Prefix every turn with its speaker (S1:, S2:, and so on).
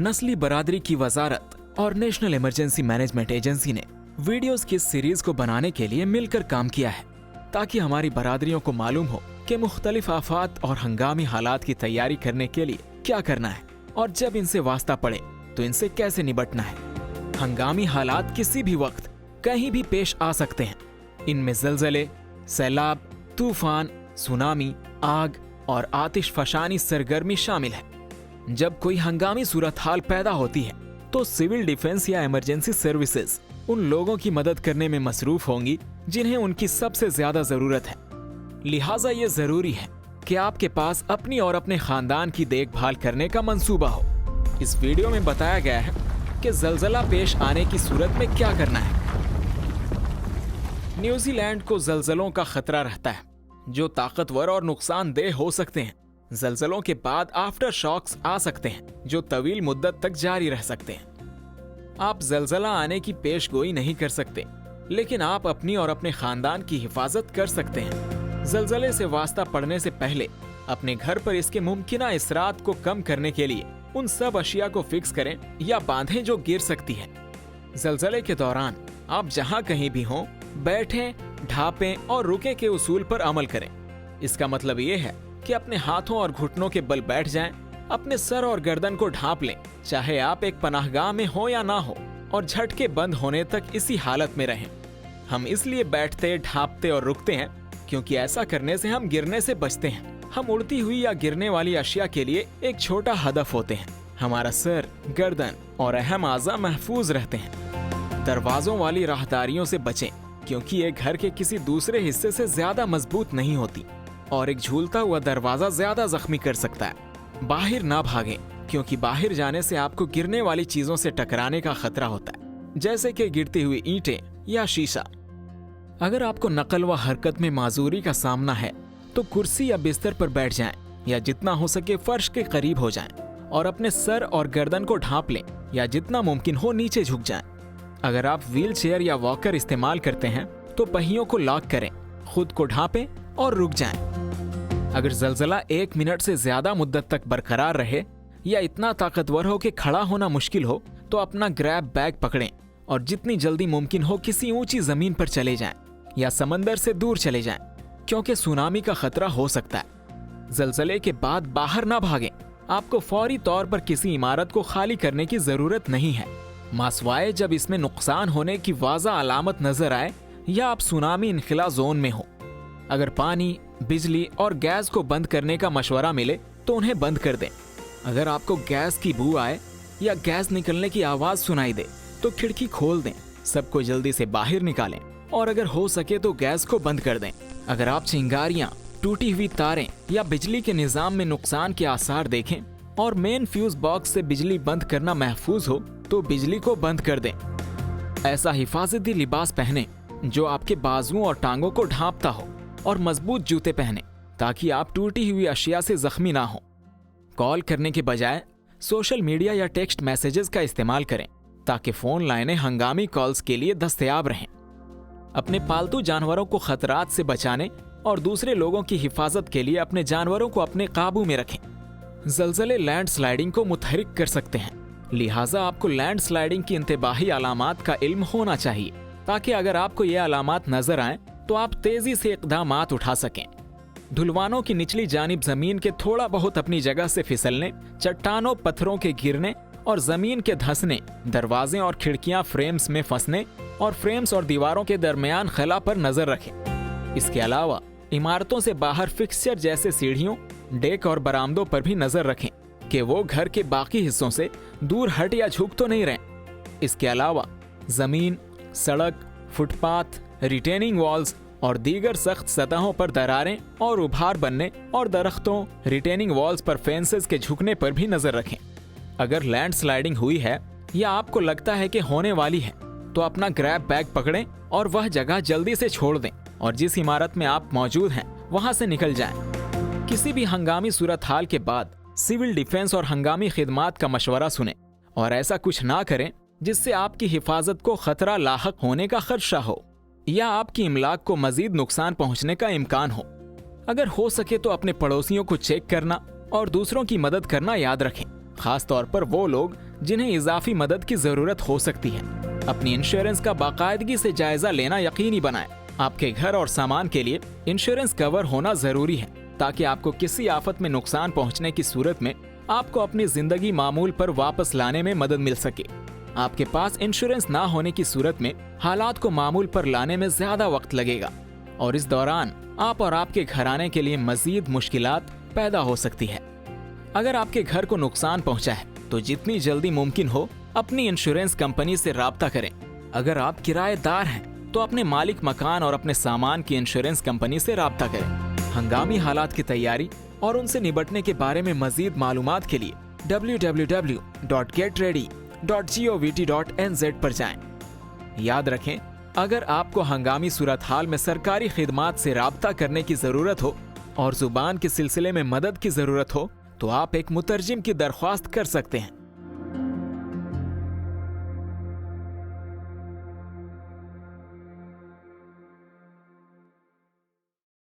S1: नस्ली बरादरी की वजारत और नेशनल इमरजेंसी मैनेजमेंट एजेंसी ने वीडियोस की सीरीज़ को बनाने के लिए मिलकर काम किया है, ताकि हमारी बरादरियों को मालूम हो कि मुख्तलिफ़ आफात और हंगामी हालात की तैयारी करने के लिए क्या करना है और जब इनसे वास्ता पड़े तो इनसे कैसे निपटना है। हंगामी हालात किसी भी वक्त कहीं भी पेश आ सकते हैं। इनमें जलजले, सैलाब, तूफ़ान, सुनामी, आग और आतिश फशानी सरगर्मी शामिल है। जब कोई हंगामी सूरत हाल पैदा होती है तो सिविल डिफेंस या इमरजेंसी सर्विसेज़ उन लोगों की मदद करने में मसरूफ होंगी जिन्हें उनकी सबसे ज़्यादा ज़रूरत है। लिहाजा ये ज़रूरी है कि आपके पास अपनी और अपने खानदान की देखभाल करने का मंसूबा हो। इस वीडियो में बताया गया है कि जलजला पेश आने की सूरत में क्या करना है। न्यूजीलैंड को जलजलों का खतरा रहता है, जो ताकतवर और नुकसानदेह हो सकते हैं। जलजलों के बाद आफ्टर शॉक्स आ सकते हैं, जो तवील मुद्दत तक जारी रह सकते हैं। आप जलजला आने की पेश गोई नहीं कर सकते, लेकिन आप अपनी और अपने खानदान की हिफाजत कर सकते हैं। जलजले से वास्ता पड़ने से पहले, अपने घर पर इसके मुमकिन इसरात को कम करने के लिए, उन सब अशिया को फिक्स करें या बांधें जो गिर सकती है। जलजले के दौरान, आप जहाँ कहीं भी हों, बैठें, ढापें और रुके के उसूल पर अमल करें। इसका मतलब ये है कि अपने हाथों और घुटनों के बल बैठ जाएँ, अपने सर और गर्दन को ढांप लें चाहे आप एक पनाहगाह में हो या ना हो और झटके बंद होने तक इसी हालत में रहें। हम इसलिए बैठते ढांपते और रुकते हैं क्योंकि ऐसा करने से हम गिरने से बचते हैं। हम उड़ती हुई या गिरने वाली अशिया के लिए एक छोटा हदफ होते हैं। हमारा सर गर्दन और अहम आजा महफूज रहते हैं। दरवाजों वाली राहदारियों से बचें क्योंकि ये घर के किसी दूसरे हिस्से से ज़्यादा मज़बूत नहीं होती। और एक झूलता हुआ दरवाज़ा ज़्यादा जख्मी कर सकता है। बाहर ना भागे, क्योंकि बाहर जाने से आपको गिरने वाली चीज़ों से टकराने का खतरा होता है, जैसे कि गिरती हुई ईंटें या शीशा। अगर आपको नकल व हरकत में माजूरी का सामना है तो कुर्सी या बिस्तर पर बैठ जाएँ, या जितना हो सके फर्श के करीब हो जाएँ, और अपने सर और गर्दन को ढांप लें, या जितना मुमकिन हो नीचे झुक जाएँ। अगर आप व्हील चेयर या वॉकर इस्तेमाल करते हैं तो पहियों को लॉक करें, खुद को ढांपें और रुक जाएँ। अगर जलजला एक मिनट से ज़्यादा मुद्दत तक बरकरार रहे या इतना ताकतवर हो कि खड़ा होना मुश्किल हो तो अपना ग्रैब बैग पकड़ें और जितनी जल्दी मुमकिन हो किसी ऊँची ज़मीन पर चले जाएँ या समंदर से दूर चले जाएँ, क्योंकि सुनामी का खतरा हो सकता है। जलजले के बाद बाहर ना भागें। आपको फौरी तौर पर किसी इमारत को खाली करने की ज़रूरत नहीं है। मासवाए जब इसमें नुकसान होने की वाजा अलामत नज़र आए या आप सुनामी इनखिला जोन में हो अगर पानी, बिजली और गैस को बंद करने का मशवरा मिले तो उन्हें बंद कर दें। अगर आपको गैस की बू आए या गैस निकलने की आवाज़ सुनाई दे तो खिड़की खोल दें, सबको जल्दी से बाहर निकालें और अगर हो सके तो गैस को बंद कर दें। अगर आप चिंगारियाँ, टूटी हुई तारें या बिजली के निज़ाम में नुकसान के आसार देखें और मेन फ्यूज बॉक्स से बिजली बंद करना महफूज हो तो बिजली को बंद कर दें। ऐसा हिफाजती लिबास पहने, जो आपके बाजुओं और टांगों को ढांपता हो। और मज़बूत जूते पहने, ताकि आप टूटी हुई अशिया से जख्मी ना हो। कॉल करने के बजाय, सोशल मीडिया या टेक्स्ट मैसेजेस का इस्तेमाल करें, ताकि फ़ोन लाइनें हंगामी कॉल्स के लिए दस्तयाब रहें। अपने पालतू जानवरों को खतरात से बचाने और दूसरे लोगों की हिफाजत के लिए अपने जानवरों को अपने काबू में रखें। जलजले लैंड स्लाइडिंग को मुतहरिक कर सकते हैं। लिहाजा आपको लैंड स्लाइडिंग की इंतबाही अलामत का इल्म होना चाहिए, ताकि अगर आपको ये अलामत नज़र आए तो आप तेज़ी से इकदाम उठा सकें। ढुलवानों की निचली जानब ज़मीन के थोड़ा बहुत अपनी जगह से फिसलने, चट्टानों पत्थरों के गिरने और ज़मीन के धंसने, दरवाजे और खिड़कियाँ फ्रेम्स में फंसने और फ्रेम्स और दीवारों के दरमियान खला पर नज़र रखें। इसके अलावा इमारतों से बाहर फिक्सचर जैसे सीढ़ियों, डेक और बरामदों पर भी नज़र रखें कि वो घर के बाकी हिस्सों से दूर हट या झुक तो नहीं रहे। इसके अलावा ज़मीन, सड़क, फुटपाथ रिटेनिंग वॉल्स और दीगर सख्त सतहों पर दरारें और उभार बनने और दरख्तों रिटेनिंग वॉल्स पर फेंसेस के झुकने पर भी नज़र रखें अगर लैंड स्लाइडिंग हुई है, या आपको लगता है कि होने वाली है तो अपना ग्रैब बैग पकड़ें और वह जगह जल्दी से छोड़ दें और जिस इमारत में आप मौजूद हैं, वहाँ से निकल जाएँ। किसी भी हंगामी सूरत हाल के बाद सिविल डिफेंस और हंगामी खिदमात का मशवरा सुने और ऐसा कुछ ना करें जिससे आपकी हिफाजत को खतरा लाक होने का खदशा हो या आपकी इमलाक को मजीद नुकसान पहुँचने का इम्कान हो। अगर हो सके तो अपने पड़ोसियों को चेक करना और दूसरों की मदद करना याद रखें। खास तौर पर वो लोग जिन्हें इजाफी मदद की ज़रूरत हो सकती है। अपनी इंश्योरेंस का बाकायदगी से जायजा लेना यकीनी बनाएँ। आपके घर और सामान के लिए इंश्योरेंस कवर होना ज़रूरी है, ताकि आपको किसी आफत में नुकसान पहुँचने की सूरत में आपको अपनी ज़िंदगी मामूल पर वापस लाने में मदद मिल सके। आपके पास इंश्योरेंस ना होने की सूरत में हालात को मामूल पर लाने में ज़्यादा वक्त लगेगा। और इस दौरान आप और आपके घराने के लिए मजीद मुश्किल पैदा हो सकती है। अगर आपके घर को नुकसान पहुँचा है तो जितनी जल्दी मुमकिन हो, अपनी इंश्योरेंस कंपनी से राबता करें। अगर आप किराएदार हैं तो अपने मालिक मकान और अपने सामान की इंश्योरेंस कंपनी से राबता करें। हंगामी हालात की तैयारी और उनसे निपटने के बारे में मजीद मालूम के लिए www.getready.gov.nz पर जाएँ। याद रखें, अगर आपको हंगामी सूरत हाल में सरकारी खिदमात से रबता करने की ज़रूरत हो और ज़ुबान के सिलसिले में मदद की ज़रूरत हो तो आप एक मुतरजिम की दरख्वास्त कर सकते हैं